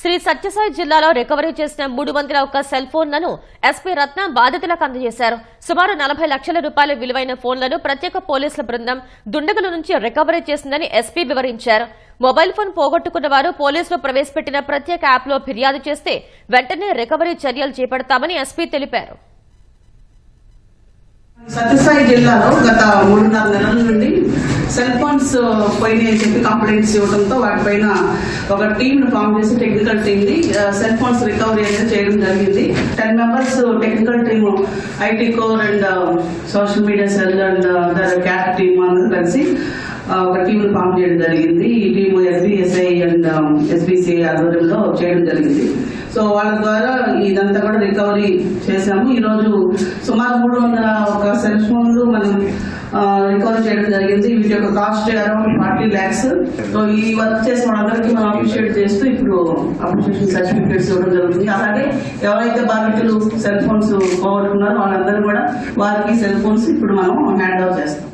శ్రీ సత్యసాయి జిల్లాలో రికవరీ చేసిన మూడు వందల ఒక్క సెల్ ఫోన్లను ఎస్పీ రత్న బాధితులకు అందజేశారు. సుమారు నలభై లక్షల రూపాయల విలువైన ఫోన్లను ప్రత్యేక పోలీసుల బృందం దుండగుల నుంచి రికవరీ చేసిందని ఎస్పీ వివరించారు. మొబైల్ ఫోన్ పోగొట్టుకున్న వారు పోలీసులు ప్రవేశపెట్టిన ప్రత్యేక యాప్లో ఫిర్యాదు చేస్తే వెంటనే రికవరీ చర్యలు చేపడతామని ఎస్పీ తెలిపారు. సత్యసాయి జిల్లాలో గత మూడున్నర నెలల నుండి సెల్ ఫోన్స్ పోయినాయి అని చెప్పి కంప్లైంట్స్ ఇవ్వడంతో వాటిపైన ఒక టీమ్ ఫామ్ చేసి టెక్నికల్ టీమ్ని సెల్ ఫోన్స్ రికవరీ అనేది చేయడం జరిగింది. Ten members technical team IT core and social media cell and cap team అందరూ కలిసి uh, ఒక టీమ్ ఫామ్ చేయడం జరిగింది. ఈ టీమ్ ఎస్బీఎస్ఐ అండ్ ఎస్బీసీఐ ఆధ్వర్యంలో చేయడం జరిగింది. సో వాళ్ళ ద్వారా ఇదంతా కూడా రికవరీ చేశాము. ఈ రోజు సుమారు మూడు వందల ఒక సెల్ ఫోన్లు మనం రికార్డ్ చేయడం జరిగింది. వీటి యొక్క cost around forty lakhs so ఈ వర్క్ చేసిన వాళ్ళందరికీ మనం అప్రిషియేట్ చేస్తూ ఇప్పుడు అప్రిషియేషన్ సర్టిఫికేట్స్ ఇవ్వడం జరుగుతుంది. అలాగే ఎవరైతే బాధితులు సెల్ ఫోన్స్ పోగొట్టుకున్నారో వాళ్ళందరూ కూడా వారికి సెల్ ఫోన్స్ ఇప్పుడు మనం హ్యాండ్ ఓవర్ చేస్తాం.